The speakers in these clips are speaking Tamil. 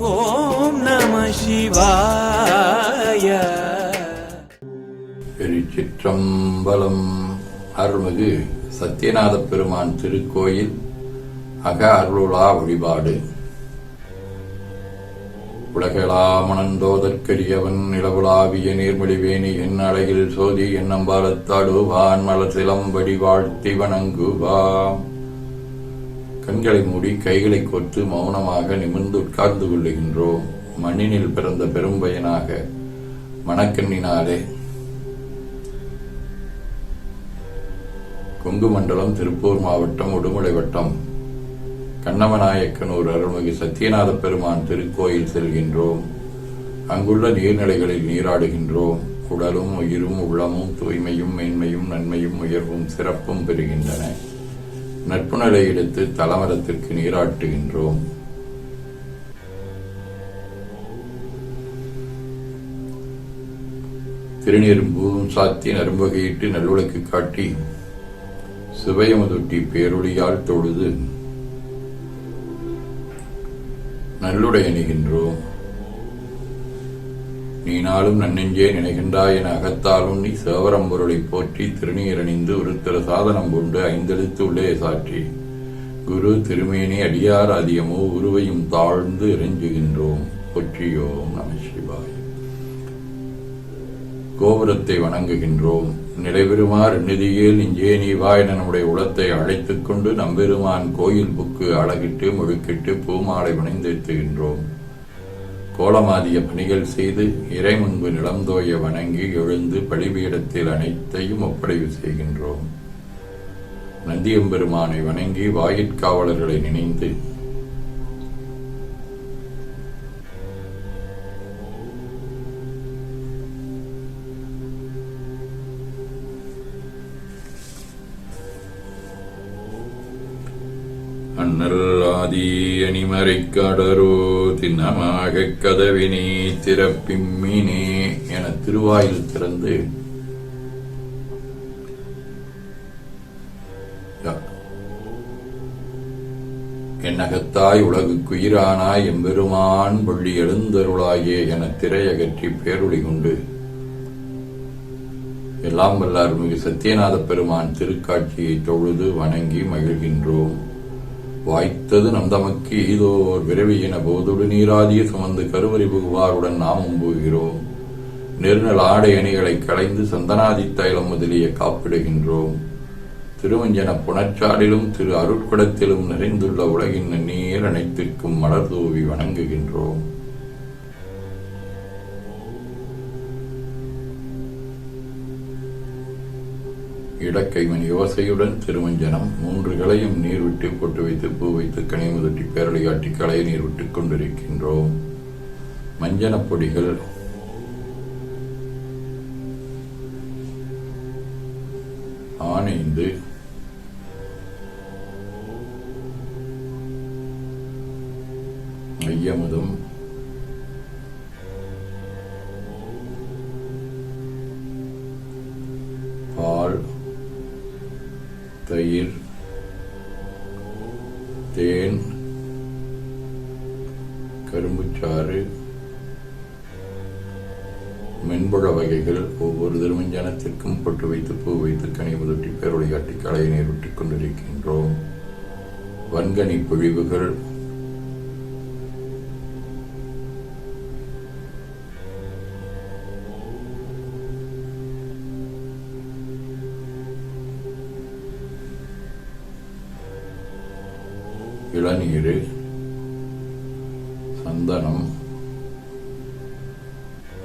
ஓம் நம சிவாய. பெருச்சிற்றம்பலம் அருள்மிகு சத்யநாத பெருமான் திருக்கோயில் அக அருளுலா வழிபாடு. உலகளாமணந்தோதற்கரியவன் நிலவுலாவிய நீர்மொழிவேணி என் அழகில் சோதி என்னம்பாலத்தாடுவான் மலசிலம்படி வாழ்த்தி வணங்குவான் கண்களை மூடி கைகளை கோர்த்து மௌனமாக நிமிர்ந்து உட்கார்ந்து கொள்ளுகின்றோம். மண்ணினில் பிறந்த பெரும்பயனாக மணக்கண்ணினாலே கொங்கு மண்டலம் திருப்பூர் மாவட்டம் உடுமலை வட்டம். கண்ணமநாயக்கனூர் அருள்மிகு சத்தியநாத பெருமான் திருக்கோயில் செல்கின்றோம். அங்குள்ள நீர்நிலைகளில் நீராடுகின்றோம். உடலும் உயிரும் உள்ளமும் தூய்மையும் மேன்மையும் நன்மையும் உயர்வும் சிறப்பும் பெறுகின்றன. நட்புணலை எடுத்து தலமரத்திற்கு நீராட்டுகின்றோம். திருநீரும்பூவும் சாத்தி நரும்பகையிட்டு நல்லுலக்கு காட்டி சிவயமுதொட்டி பேரொழியால் தொழுது நல்லுடை அணிகின்றோம். நீ நாளும் நன்னெஞ்சே நினைகின்றாய் என அகத்தாலும் நீ சேவரம்பொருளை போற்றி திருநீரணிந்து ஒருத்தர சாதனம் கொண்டு ஐந்தெழுத்து உள்ளே சாற்றி. குரு திருமேனி அடியார் அதியமோ உருவையும் தாழ்ந்து இறைஞ்சுகின்றோம். பொற்றியோம் நம சிவாய். கோபுரத்தை வணங்குகின்றோம். நிலைபெறுமாறு நிதியில் இஞ்சே நீ வா என நம்முடைய உளத்தை அழைத்துக் கொண்டு நம்பெருமான் கோயில் புக்கு அழகிட்டு முழுக்கிட்டு பூமாலை வணைந்தேத்துகின்றோம் கோலமாதிய பணிகள் செய்து இறை முன்பு நிலந்தோய வணங்கி எழுந்து பழிபீடத்தில் அனைத்தையும் ஒப்படைவு செய்கின்றோம். நந்தியம்பெருமானை வணங்கி வாயிற்காவலர்களை நினைந்து அண்ணல் ஆதி அணிமறைக் கடரோ திண்ணமாகக் கதவினே திறப்பிம்மினே என திருவாயில் திறந்து என்னகத்தாய் உலகுக்குயிரானாய் எம்பெருமான் பள்ளி எழுந்தருளாயே என திரையகற்றி பேருளி கொண்டு எல்லாம் வல்லார் மிகு சத்யநாத பெருமான் திருக்காட்சியை தொழுது வணங்கி மகிழ்கின்றோம். வாய்த்தது நம் தமக்கு ஈதோர் என போதொடு நீராதிய சுமந்து கருவறி புகுவாருடன் நாமும் போகிறோம். நெருநல் ஆடை அணிகளை களைந்து சந்தனாதி தைலம் முதலிய காப்பிடுகின்றோம். திருவஞ்சன புணர்ச்சாடிலும் திரு அருட்குடத்திலும் நிறைந்துள்ள உலகின் நீர் அனைத்திற்கும் மலர் தூவி வணங்குகின்றோம். இடக்கை யோசையுடன் திருமஞ்சனம் மூன்று களையும் நீர் விட்டு பொட்டு வைத்து பூ வைத்து கனிமுதட்டி பேரலை காட்டி களையை நீர் விட்டுக் கொண்டிருக்கின்றோம். மஞ்சனப் பொடிகள். ஆனைந்து. தயிர் தேன் கரும்புச்சாறு மென்புழ வகைகள் ஒவ்வொரு திருமஞ்சனத்திற்கும் பொட்டு வைத்து பூ வைத்து கனி முதட்டி பேரொழி கலையை களையை கொண்டிருக்கின்றோம். வன்கனி பொழிவுகள்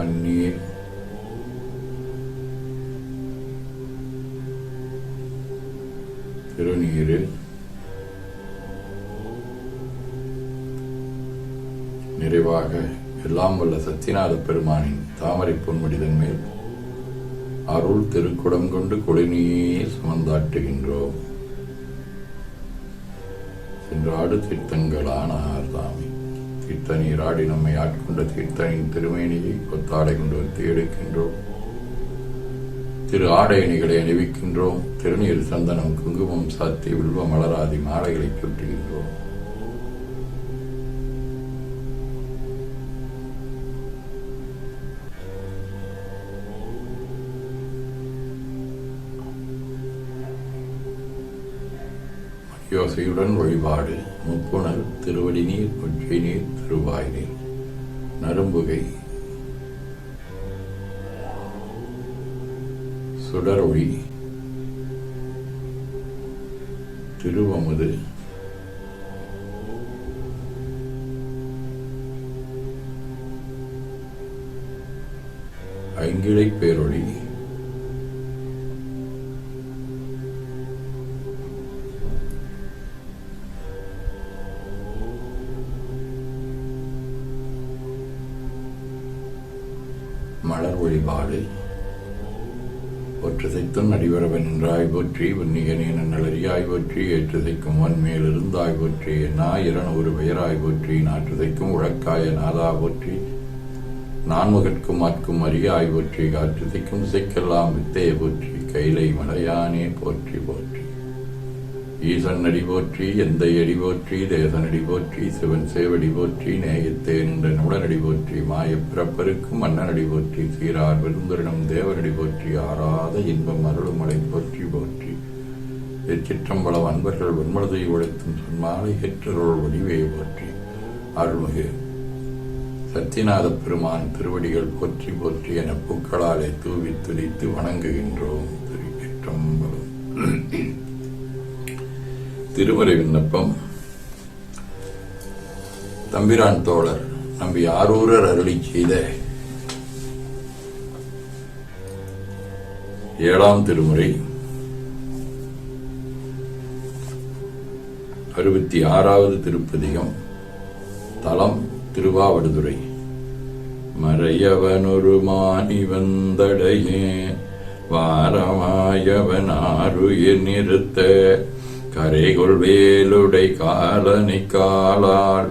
பன்னீர். திருநீர் நிறைவாக எல்லாம் வல்ல சத்தியநாத பெருமானின் தாமரை பொன்முடிதன் மேல் அருள் திருக்குடம் கொண்டு குடிநீர் சுமந்தாட்டுகின்றோம் சென்றாடு தீர்த்தங்களானார் தாமி. தீர்த்தனீர் ஆடி நம்மை ஆட்கொண்ட தீர்த்தனின் திருமேனியை கொத்தாடை கொண்டு வந்து எடுக்கின்றோம். திரு ஆடை அணிவிக்கின்றோம். திருநீர் சந்தனம் குங்குமம் சாத்தி வில்வ மலராதி மாலைகளை சுற்றுகின்றோம் யோசையுடன் வழிபாடு. முப்புணல் திருவடி நீர் ஒற்றை நீர் திருவாய் நீர் நரும்புகை சுடரொளி. திருவமுது. ஐங்கிழை பேரொழி ஒற்றுசைத்தும் நடிவரவன் என்றாய் போற்றி உன்னிகனேன நலரியாய் போற்றி ஏற்றதைக்கும் வன்மேல் இருந்தாய் போற்றி நாயிரன் ஒரு பெயராய் போற்றி நாற்றுதைக்கும் உழக்காய நாதா போற்றி. நான்முகற்கும் ஆட்கும் அரியாய் போற்றி காற்றுதைக்கும் சிக்கெல்லாம் வித்தையை போற்றி கைலை மலையானே போற்றி போற்றி. ஈசன் அடி போற்றி எந்த அடி போற்றி தேசனடி போற்றி சிவன் சேவடி போற்றி நேயத்தே நின்ற போற்றி மாயப் மன்னன் மன்னனடி போற்றி சீரார் விருந்தரிடம் தேவனடி போற்றி ஆறாத இன்பம் அருளுமலை போற்றி போற்றி. எச்சிற்றம்பல அன்பர்கள் வெண்மனதை உழைத்தும் சொன்மாலை ஏற்றருள் வடிவே போற்றி. அருள்மிகு சத்தியநாத பெருமான் திருவடிகள் போற்றி போற்றி என பூக்களாலே தூவி துதித்து வணங்குகின்றோம். திருச்சிற்றம்பலம். திருமறை விண்ணப்பம். தம்பிரான் தோழர் நம்பி ஆரூரர் அருளி செய்த ஏழாம் திருமுறை. அறுபத்தி ஆறாவது திருப்பதிகம் தலம் திருவாவடுதுறை. மறையவனொரு மாணி வந்தடையே வாரமாயவன் ஆறுயிர் நிறுத்த கரைகொள் வேலுடை காலனை காலாள்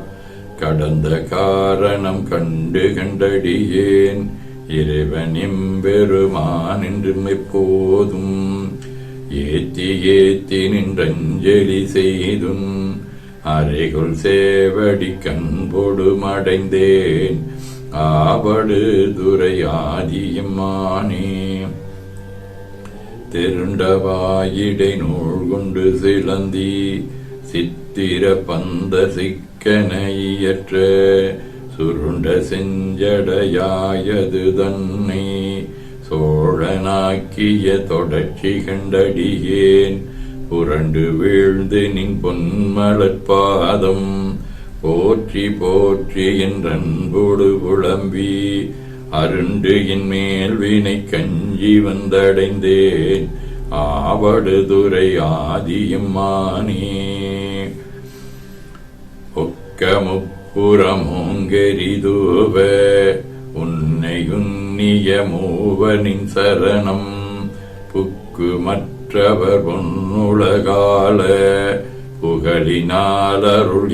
கடந்த காரணம் கண்டு கண்டடியேன். இறைவனின் பெருமான் என்றும் எப்போதும் ஏத்தி ஏத்தி நின்றஞ்சலி செய்தும் அறைகுள் சேவடி கண்பொடு மடைந்தேன். ஆபடு துரை ஆதியம்மானே திருண்டவாயிடை நூல் கொண்டு சிலந்தி சித்திர பந்த சிக்கனையற்ற சுருண்ட செஞ்சடையாயது தன்னை சோழனாக்கிய தொடர்ச்சி கண்டடியேன். புரண்டு வீழ்ந்து நின் பொன்மலற்பாதம் போற்றி போற்றி என்றன்போடு புலம்பி அருண்டு என்மேல் வினை கஞ்சி வந்தடைந்தேன். ஆவடுதுரை ஆதியம்மானே ஒக்கமுப்புறமோங்கெரிதூவ உன்னையுன்னிய மூவனின் சரணம். புக்கு மற்றவர் பொன்னுலகால புகழினாலருள்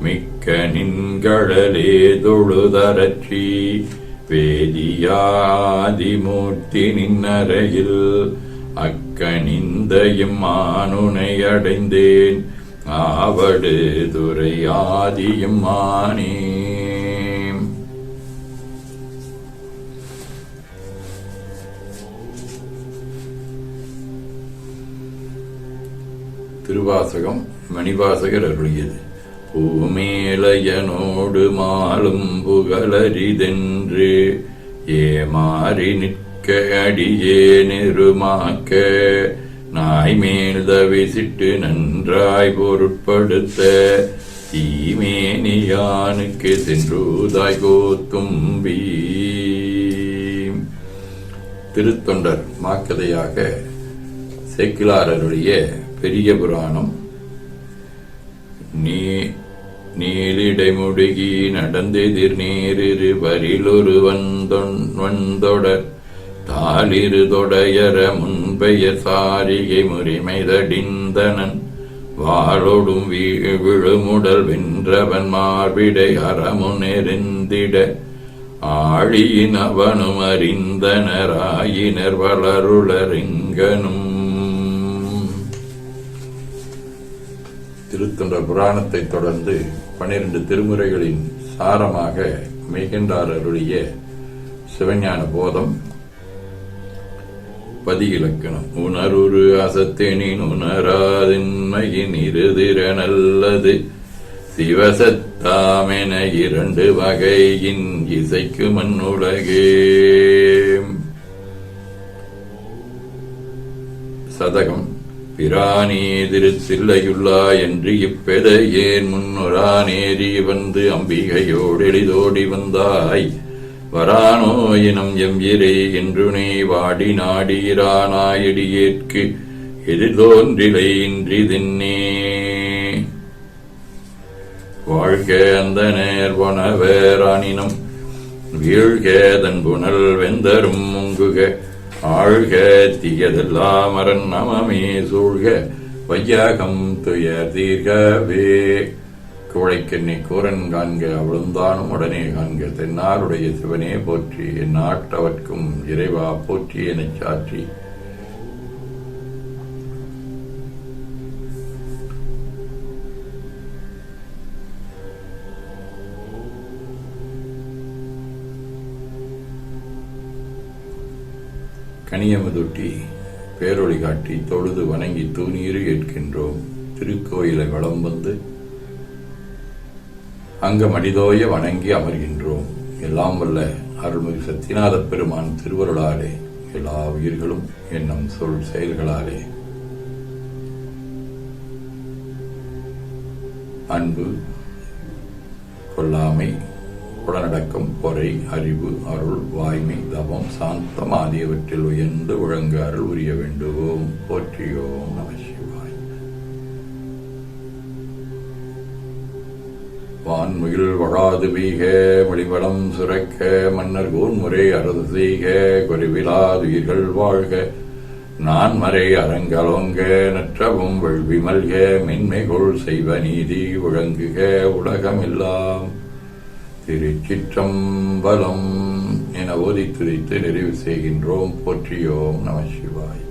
மிக்க மிக்க நின்கழலே தொழுதரற்றி வேதியாதிமூர்த்தி நின்னரையில் அக்கனிந்தயும் ஆணுனை அடைந்தேன். ஆவடு துறை ஆதியும் மானே திருவாசகம் மணிவாசகர் அருளியது. பூமேலையனோடு மாலும் புகழரிதென்று ஏமாறி நிற்க அடியே நெருமாக்க நாய்மேல் தவிசிட்டு நன்றாய் பொருட்படுத்த தீமேனியானுக்கு சென்றுதாய் கோத்தும்பி திருத்தொண்டர் மாக்கதையாக சேக்கிலாரருடைய பெரிய புராணம் நீ நீலிடைமுடுகி நடந்தெதிர் நேரிரு வரிலொரு வந்தொன் தாளிரு தொடையர முன்பெயர் சாரிகை முறிமைதடிந்தனன். வாழொடும் விழுமுடல் வென்றவன் மார்பிடை அறமுனெறிந்திட ஆழியின் அவனும் அறிந்தனராயினர் வளருளரிங்கனும் திருத்தொன்ற புராணத்தை தொடர்ந்து பன்னிரண்டு திருமுறைகளின் சாரமாக மெய்கண்டார் சிவஞான போதம் பதி இலக்கணம் உணருரு அசத்தினின் உணராதின்மையின் இருதிர நல்லது. சிவசத்தாமென இரண்டு வகையின் இசைக்கு மண்ணுலகே. சதகம். பிரானே திருத்தில்லையுள்ளா என்று இப்பெத ஏன் முன்னுரா நேரி வந்து அம்பிகையோடு எளிதோடி வந்தாய்? வரானோ இனம் எம்பிரே என்று நீ வாடி நாடீரானாயடியேற்கு எதிர்தோன்றிலை இன்றி தின்னே. வாழ்க அந்த நேர்வனவேரானினம் வீழ்க தன் புனல் வெந்தரும் முங்குக. ஆழ்க தியதெல்லாம் அரண் நமமே சூழ்க வையாகம் துயர் தீர்கவே. குழைக்கெண்ணி கூரன் காண்க அவளுந்தானும் உடனே காண்க தென்னாருடைய சிவனே போற்றி என் நாட்டவர்க்கும் இறைவா போற்றி எனச் சாற்றி. கனியமுதுட்டி பேரொழி காட்டி தொழுது வணங்கி தூநீறு ஏற்கின்றோம். திருக்கோயிலை வளம் வந்து அங்கம் அடிதோய வணங்கி அமர்கின்றோம். எல்லாம் வல்ல அருள்மிகு சத்தியநாத பெருமான் திருவருளாலே எல்லா உயிர்களும் என்னும் சொல் செயல்களாலே. அன்பு கொல்லாமை நடக்கும் பொறை அறிவு அருள் வாய்மை தவம் சாந்தம் ஆகியவற்றில் உயர்ந்து ஒழுங்கு அருள் உரிய வேண்டுவோம். போற்றியோம் நம சிவாய். வான்முகில் வழாது வீக மொழிவளம் சுரக்க மன்னர் கூர்முறை அரசு செய்க குறைவிலாதுயிர்கள் வாழ்க. நான் மறை அரங்கலோங்க நற்றவும் வெள்வி மல்க மென்மைகொள் செய்வ நீதி ஒழங்குக உலகமெல்லாம். திருச்சிற்றம்பலம் என ஓதி துதித்து நிறைவு செய்கின்றோம். போற்றியோம் நம சிவாய்.